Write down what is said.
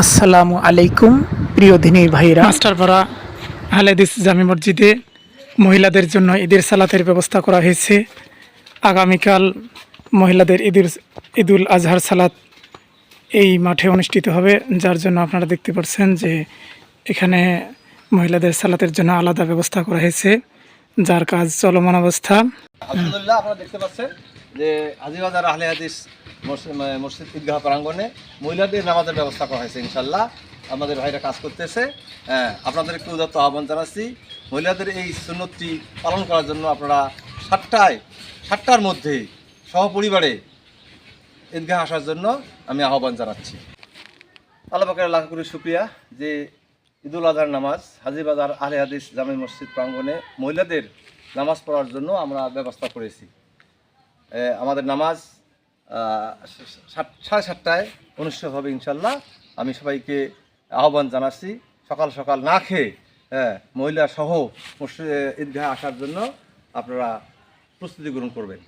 আসসালামু আলাইকুম প্রিয় দিনী ভাইরা। মাস্টারপাড়া হালেদিস জামি মসজিদে মহিলাদের জন্য ঈদের সালাতের ব্যবস্থা করা হয়েছে। আগামীকাল মহিলাদের ঈদুল ঈদুল আজহার সালাত এই মাঠে অনুষ্ঠিত হবে যার জন্য আপনারা দেখতে পাচ্ছেন যে এখানে মহিলাদের সালাতের জন্য আলাদা ব্যবস্থা করা হয়েছে যার কাজ চলমান অবস্থা। আলহামদুলিল্লাহ আপনারা দেখতে পাচ্ছেন যে হাজিবাজার আহলে হাদিস মসজিদ মানে মসজিদ ঈদগাহ প্রাঙ্গণে মহিলাদের নামাজের ব্যবস্থা করা হয়েছে, ইনশাল্লাহ। আমাদের ভাইরা কাজ করতেছে। হ্যাঁ আপনাদের একটু উদাত্ত আহ্বান জানাচ্ছি। মহিলাদের এই সুন্নতটি পালন করার জন্য আপনারা সাতটায়, সাতটার মধ্যে সহপরিবারে ঈদগাহ আসার জন্য আমি আহ্বান জানাচ্ছি। আল্লাহ পাকের লাখ করে শুক্রিয়া যে ঈদুল আজহার নামাজ হাজিবাজার আলে হাদিস জামে মসজিদ প্রাঙ্গণে মহিলাদের নামাজ পড়ার জন্য আমরা ব্যবস্থা করেছি। আমাদের নামাজ সাড়ে সাতটায় অনুষ্ঠিত হবে ইনশাল্লাহ আমি সবাইকে আহ্বান জানাচ্ছি, সকাল সকাল না খেয়ে হ্যাঁ মহিলা সহ ঈদগাহে আসার জন্য আপনারা প্রস্তুতি গ্রহণ করবেন।